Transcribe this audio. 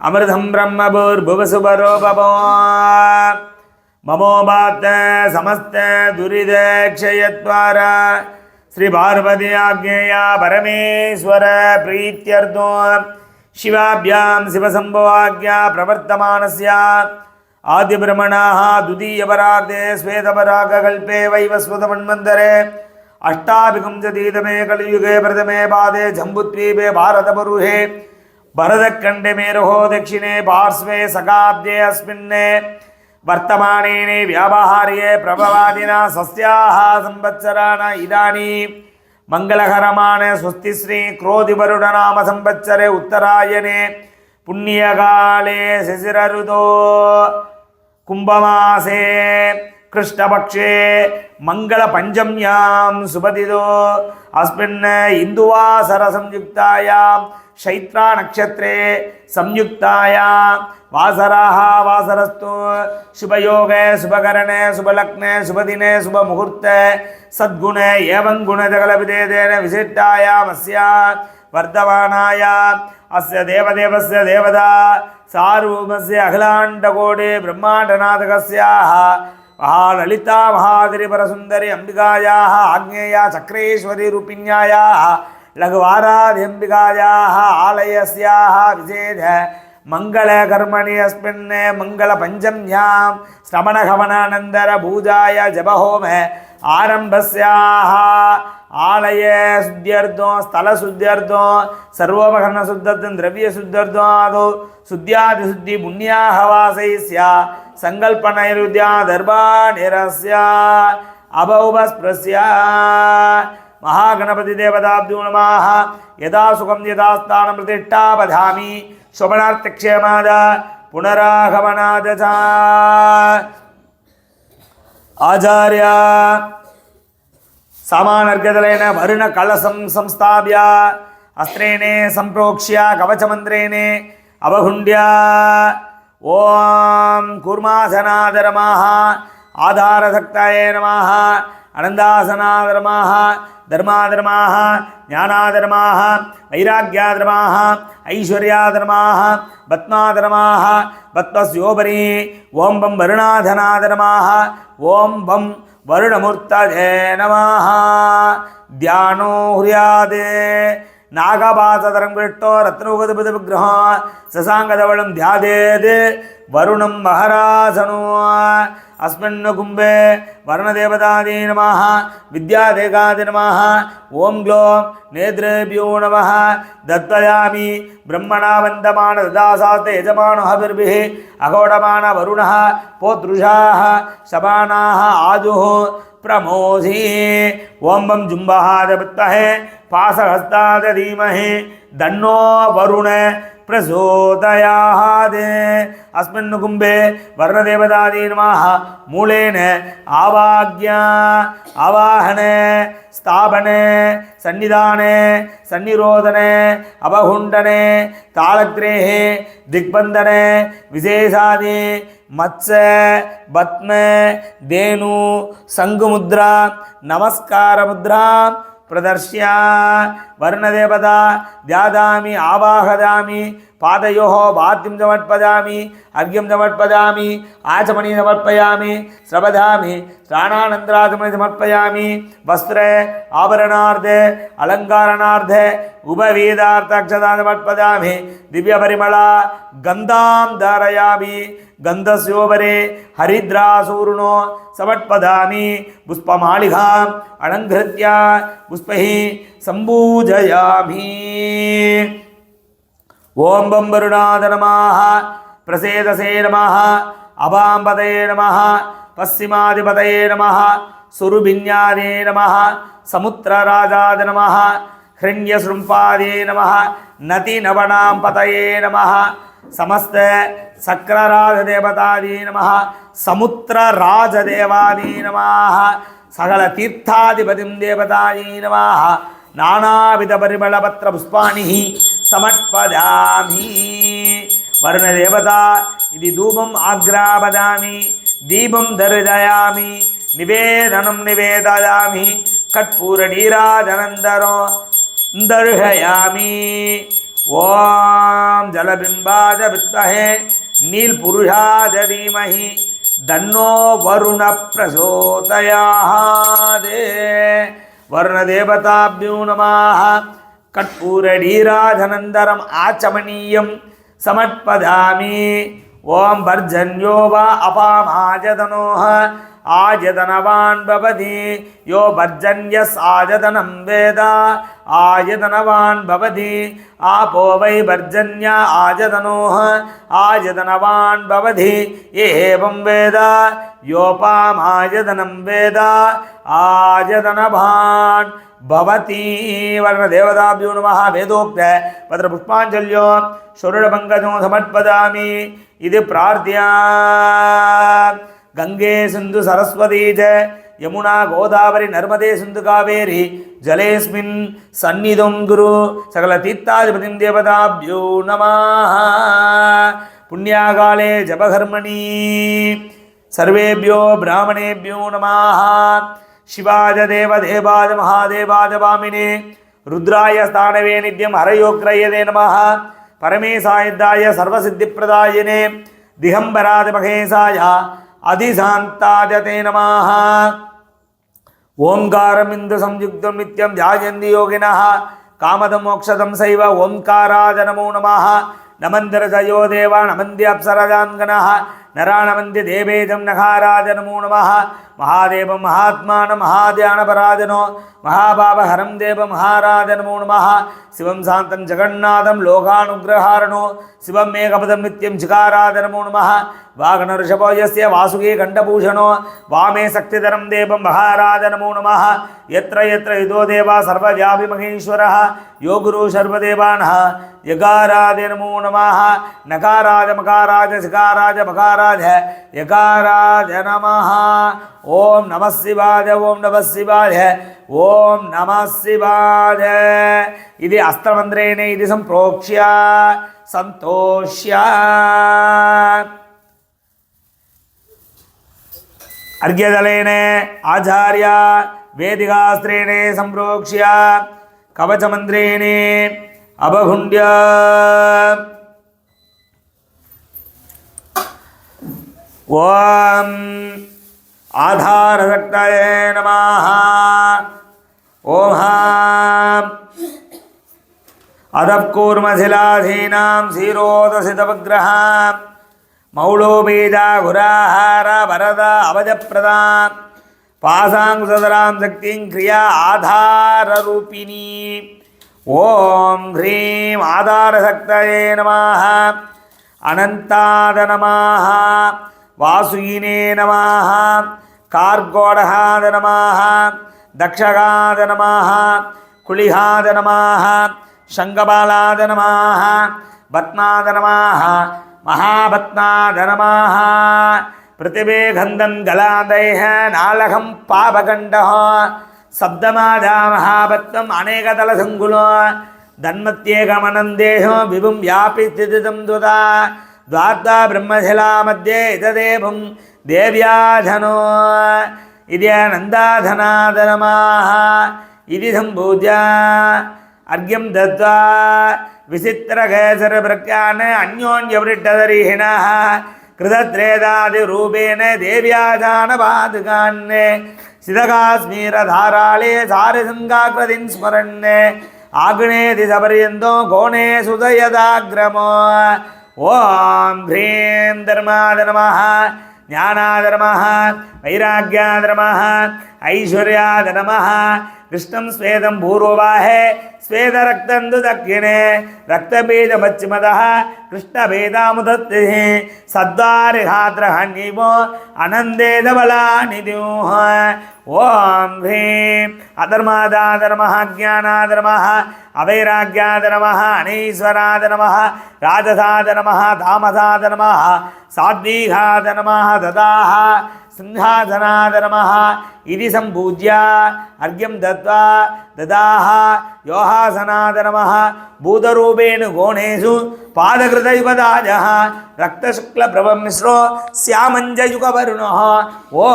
அமிர்தம் பிரம்மபூர்புவசுபரோபமோ மமோபாத்த சமஸ்த துரித க்ஷயத்வாரா ஸ்ரீ பார்வதி ஆக்னேயா பரமேஸ்வர பிரீத்தியர்த்தோ சிவாபியாம் சிவசம்பவாக்யா பிரவர்த்தமானஸ்யா ஆதிபிரமணாக துதீயபரார்த்தே ஸ்வேதபராககல்பே வைவஸ்வதமன்மந்தரே அஷ்டாபிகுஞ்சதீதமே கலியுகே பிரதமே பாதே ஜம்புத்வீபே பாரதபருஹே भरतखण्डे मेरुः दक्षिणे पार्श्वे सकाब्दे अस्मिन् वर्तमानेने व्यावहार्ये प्रभवादिना सस्याः संवत्सराण इदानीं मङ्गलकरमाण स्वस्तिश्री क्रोधिवरुणनाम संवत्सरे उत्तरायणे पुण्यकाले शिशिरऋतो कुम्भमासे कृष्णपक्षे मङ्गलपञ्चम्यां सुपतितो अस्मिन् इन्दुवासरसंयुक्तायां शैत्रानक्षत्रे संयुक्तायां वासराः वासरस्तु शुभयोगे शुभकरणे शुभलग्ने शुभदिने शुभमुहूर्ते सद्गुणे एवं गुणजगलविदेदेन विशिष्टायामस्य वर्धमानाय अस्य देवदेवस्य देवता सार्वभौमस्य अखिलाण्डकोटि ब्रह्माण्डनाथकस्याः महाललिता महादिरिपरसुन्दरि अम्बिकायाः आग्नेया चक्रेश्वरी रूपिण्यायाः लघुवाराध्यम्बिकायाः आलयस्याः विशेष मङ्गलकर्मणि अस्मिन् मङ्गलपञ्चम्यां श्रवणहवनानन्दरभूजाय जपहोम आरम्भस्याः आलये शुद्ध्यर्थो स्थलशुद्ध्यर्थो सर्वोपकरणशुद्धर्थं द्रव्यशुद्ध्यर्थो आदौ शुद्ध्यादिशुद्धि पुण्याः वासैस्य सङ्कल्पनैरुद्या दर्भानिरस्य अभौभस्पृश्य महागणपतिदेवताभ्यो नमः यदा सुखं यदा स्थानं प्रतिष्ठा वदामि शोभनार्थक्षेमाद पुनरागमनाद च आचार्य सामानर्गदलेन वरुणकलशं संस्थाप्य अस्त्रेणे सम्प्रोक्ष्य कवचमन्त्रेणे अवगुण्ड्य ॐ कूर्मासनाद नमः आधारशक्तये नमः अनन्दासनाधर्माः தர்மாதர்மாக ஞானாதர்மாக வைராக்கியாதர்மாக ஐஸ்வர்யாதர்மாக பத்மாதர்மாக பத்மஸ்யோபரி ஓம் பம் வருணாதனாதர்மாக ஓம் பம் வருணமூர்த்தே நமாக தியானோ ஹுரியாது. நாகபாதரம் கிட்டோ ரத்னோகதிபதி விக்கிரகம் சசாங்கதவளம் தியாதேது வருணம் மகராசனோ. अस्मिन् कुम्भे वर्णदेवतादे नमः विद्यादेकादे नमः ॐ ग्लों नेत्रेभ्यो नमः दत्तयामि ब्रह्मणा वन्दमान ददासास्ते यजमानो हविर्भिः अघोडमान वरुणः पोतृषाः शबानाः आजुः प्रमोधि ॐ बं जुम्बहादपत्तहे पासहस्ताद धीमहि दन्नो वरुण प्रचोदयात् अस्मिन् कुम्भे वर्णदेवतादि नमः मूलेन आवाज्ञा आवाहने स्थापने सन्निधाने सन्निरोधने अवहुण्डने तालग्रेहे दिग्बन्धने विशेषादि मत्स्य पद्म धेनु शङ्कुमुद्रा नमस्कारमुद्रां प्रदर्श्य वर्णदेवता ध्यादामि आवाहदामि पादयोः वाद्यं समर्पयामि अर्घ्यं समर्पयामि आचमनी समर्पयामि श्रवधामि स्नानानन्तराचमनि समर्पयामि, वस्त्रे आभरणार्थे अलङ्कारणार्थे उपवेदार्थक्षता समर्पयामि, दिव्यपरिमला गन्धां धारयामि, गन्धस्योपरे, हरिद्रासूर्णो समर्पदामि पुष्पमालिकाम् अलङ्कृत्य पुष्पैः सम्पूजयामि। ఓం బొంబరునాథ నమ ప్రసేదసే నమ అభాంబదయే నమ పశ్చిమాధిపతయే నమ సురుభిన్యాదే నమ సముద్రరాజాద నమ హృణ్యశృంపాదే నమ నతి నవనాం పతయే నమ సమస్త సక్రరాజదేవతాదీ నమ సముద్ర నమ సకల తీర్థాధిపతిం దేవతాయీ నమ నానావిధ పరిమళపత్ర పుష్పాణి समर्पयामि। धूपम यदि धूपम् आग्रापयामि दीपं दर्शयामि निवेदनं निवेदयामि कर्पूरनीराजनन्दरं दर्शयामि। जलबिंबाज जलबिम्बाज विद्महे नीलपुरुषाज धीमहि धन्नो वर्ण वर्णदेवताभ्यो नमः। कर्पूरढीराधनन्दरम् आचमनीयं समर्पधामि ॐ भर्जन्यो वा अपामाजदनोः आयतनवान् भवति यो भर्जन्यस् वेद आयतनवान् भवति आपो वै भर्जन्य आयतनोः आयतनवान् भवति एवं वेद योपामायतनं वेद आयतनवान् பவதி வர்ண தேவதாபியோ நம வேதோக்த பத்திர புஷ்பாஞ்சல்யோ சொருடபங்கஜோ சமர்ப்பதாமி இது பிரார்த்தியா கங்கே சிந்து சரஸ்வதி ஜ யமுனா கோதாவரி நர்மதே சிந்து காவேரி ஜலேஸ்மின் சந்நிதம் குரு சகல தீர்த்தாதிபதிம் தேவதாபியோ நமாக புண்ணியாகாலே ஜபகர்மணி சர்வேபியோ பிராமணேபியோ நமாக शिवाज देवदेवाज महादेवाज वामिने रुद्राय स्थानवे नित्यं हरयोग्रयदे नमः परमेशायुद्धाय सर्वसिद्धिप्रदायिने दिगम्बराज महेशाय अधिशान्ताय ते नमः ओङ्कारमिन्दु संयुक्तं नित्यं ध्यायन्ति योगिनः कामदं मोक्षदं सैव ओङ्काराज नमो नमः नमन्दिरजयो देव नमन्ति अप्सरजाङ्गनः నరాణమంది దేవేదం నహారాజనమో నమ. మహాదేవ మహాత్మాన మహాధ్యానపరాజనో. మహాబాబహరం దేవ మహారాజనమో నమ. శివం శాంతం జగన్నాథం లోకానుగ్రహారణో. శివం మేఘపదం నిత్యం జిగారాధనమో నమో. నమ వాగణఋషభోజస్య వాసుకీ గండభూషణో వామే శక్తిధరం దేవం మహారాజనమో నమ. ఎత్ర ఎత్ర యుదో దేవా సర్వవ్యాపి మహేశ్వర యోగురు సర్వదేవాన. యగారాజ నమ. నకారాజ మకారాజ శిఖారాజ మకారా मकाराज यकाराज नमः ॐ नमः शिवाय ॐ नमः शिवाय ॐ नमः शिवाय इति अस्त्रमन्त्रेण इति सम्प्रोक्ष्य सन्तोष्य अर्घ्यदलेन आचार्य वेदिकास्त्रेण सम्प्रोक्ष्य कवचमन्त्रेण अवगुण्ड्य ओम आधारशक्तये नम। ओम हाँ। अदपकूर्मशिलाधीनां क्षीरोदसितपग्रहां मौलोबीजाघुराहार भरद अवजप्रदां पासाङ्कुसदरां शक्ति क्रिया आधाररूपिणी। ओं ह्रीं आधारशक्तये नमः। अनन्ताद नमः। வாசுயினே நமாக கார்கோடகாத நமாக தக்ஷகாத நமாக குளிகாத நமாக சங்கபாலாத நமாக பத்மாத நமாக மகாபத்மாத நமாக பிருத்திவேகந்தம் ஜலாதய நாலகம் பாபகண்டோ சப்தமாதா மகாபத்மம் அநேகதல தன்மத்தியேகமனந்தேகம் விபும் வியாபி துதா துவார்த்தா பிரம்மசிலா மத்தியே இததேபம் தேவியாதனோ இதயநந்தாதனாதனமாக இது சம்பூஜா அர்க்கியம் தத்வா விசித்திரகேசரபிரக்கான அந்யோன்யவிட்டதரீஹிணா கிருதத்ரேதாதி ரூபேன தேவியாதான பாதுகான் சிதகாஸ்மீரதாராளே சாரசங்காகிருதின் ஸ்மரன் ஆகுணேதி சபரியந்தோ கோணே சுதயதாகிரமோ ஓம் ஹ்ரீம் தர்மாதரமாக ஞானாதரமாக வைராக்கியாதரமாக ஐஸ்வர்யாதரமாக விஷ்ணம் ஸ்வேதம் பூர்வவாஹே. ஸ்வேத ரக்தந்து தக்கிணே ரக்தபீஜமச்சிமதா கிருஷ்ணபேதாமுதத்தி சத்வாரிஹாத்ரஹன்யோ அனந்தேதபலாநிதியூஹ ஓம் ஹ்ரீம். அதர்மாதாதர்மஹ ஜானாதர்மஹ அவைராக்யாதர்மஹ அனீஸ்வராதர்மஹ ராஜசாதர்மஹ தாமசாதர்மஹ சாத்வீகாதர்மஹ ததாஹ. சிங்காசனாதரமஹ இது சம்பூஜ்ய அர்க்கியம் தத்வா ததாஹ யோகாசனாதரமஹ பூதரூபேணு கோணேஷு பாதகிருதயுகதாஜ ரக்தசுக்லபிரபமிஸ்ரோ சியாமஞ்சயுகவருணோ ஓ